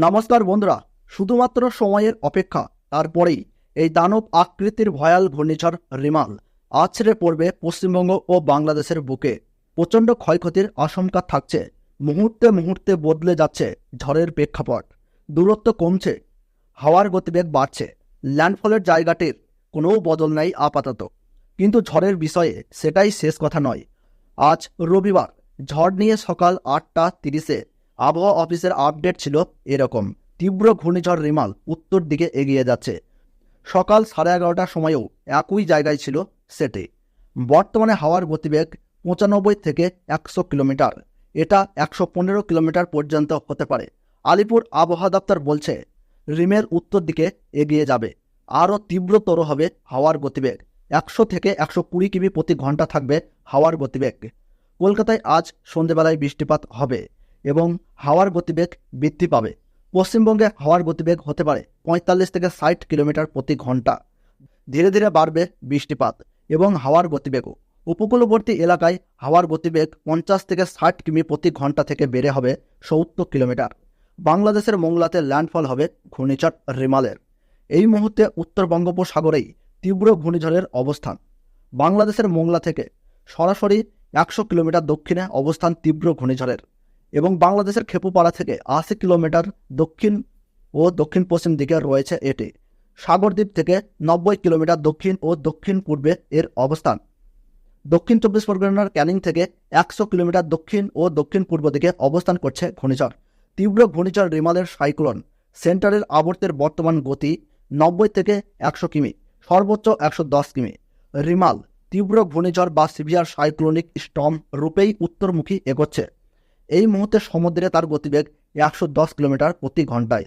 নমস্কার বন্ধুরা, শুধুমাত্র সময়ের অপেক্ষা, তারপরেই এই দানব আকৃতির ভয়াল ঘূর্ণিঝড় রিমাল আছড়ে পড়বে পশ্চিমবঙ্গ ও বাংলাদেশের বুকে। প্রচণ্ড ক্ষয়ক্ষতির আশঙ্কা থাকছে, মুহূর্তে মুহূর্তে বদলে যাচ্ছে ঝড়ের প্রেক্ষাপট। দূরত্ব কমছে, হাওয়ার গতিবেগ বাড়ছে, ল্যান্ডফলের জায়গাটির কোনো বদল নাই আপাতত। কিন্তু ঝড়ের বিষয়ে সেটাই শেষ কথা নয়। আজ রবিবার, ঝড় নিয়ে সকাল আটটা তিরিশে আবহাওয়া অফিসের আপডেট ছিল এরকম। তীব্র ঘূর্ণিঝড় রিমাল উত্তর দিকে এগিয়ে যাচ্ছে। সকাল সাড়ে এগারোটার সময়ও একই জায়গায় ছিল সেটি। বর্তমানে হাওয়ার গতিবেগ পঁচানব্বই থেকে একশো কিলোমিটার। এটা একশো পনেরো কিলোমিটার পর্যন্ত হতে পারে। আলিপুর আবহাওয়া দপ্তর বলছে, রিমের উত্তর দিকে এগিয়ে যাবে। আরও তীব্রতর হবে হাওয়ার গতিবেগ। একশো থেকে একশো কুড়ি কিমি প্রতি ঘণ্টা থাকবে হাওয়ার গতিবেগ। কলকাতায় আজ সন্ধেবেলায় বৃষ্টিপাত হবে। এবং হাওয়ার গতিবেগ বৃদ্ধি পাবে। পশ্চিমবঙ্গে হাওয়ার গতিবেগ হতে পারে পঁয়তাল্লিশ থেকে ষাট কিলোমিটার প্রতি ঘণ্টা। ধীরে ধীরে বাড়বে বৃষ্টিপাত এবং হাওয়ার গতিবেগও। উপকূলবর্তী এলাকায় হাওয়ার গতিবেগ পঞ্চাশ থেকে ষাট কিমি প্রতি ঘণ্টা থেকে বেড়ে হবে সত্তর কিলোমিটার। বাংলাদেশের মোংলাতে ল্যান্ডফল হবে ঘূর্ণিঝড় রিমালের। এই মুহূর্তে উত্তর বঙ্গোপসাগরেই তীব্র ঘূর্ণিঝড়ের অবস্থান। বাংলাদেশের মোংলা থেকে সরাসরি একশো কিলোমিটার দক্ষিণে অবস্থান তীব্র ঘূর্ণিঝড়ের। এবং বাংলাদেশের খেপুপাড়া থেকে আশি কিলোমিটার দক্ষিণ ও দক্ষিণ পশ্চিম দিকে রয়েছে এটি। সাগরদ্বীপ থেকে নব্বই কিলোমিটার দক্ষিণ ও দক্ষিণ পূর্বে এর অবস্থান। দক্ষিণ চব্বিশ পরগনার ক্যানিং থেকে একশো কিলোমিটার দক্ষিণ ও দক্ষিণ পূর্ব দিকে অবস্থান করছে ঘূর্ণিঝড়। তীব্র ঘূর্ণিঝড় রিমালের সাইক্লোন সেন্টারের আবর্তের বর্তমান গতি নব্বই থেকে একশো কিমি, সর্বোচ্চ একশো দশ কিমি। রিমাল তীব্র ঘূর্ণিঝড় বা সিভিয়ার সাইক্লোনিক স্টম রূপেই উত্তরমুখী এগোচ্ছে। এই মুহূর্তে সমুদ্রে তার গতিবেগ একশো দশ কিলোমিটার প্রতি ঘন্টায়।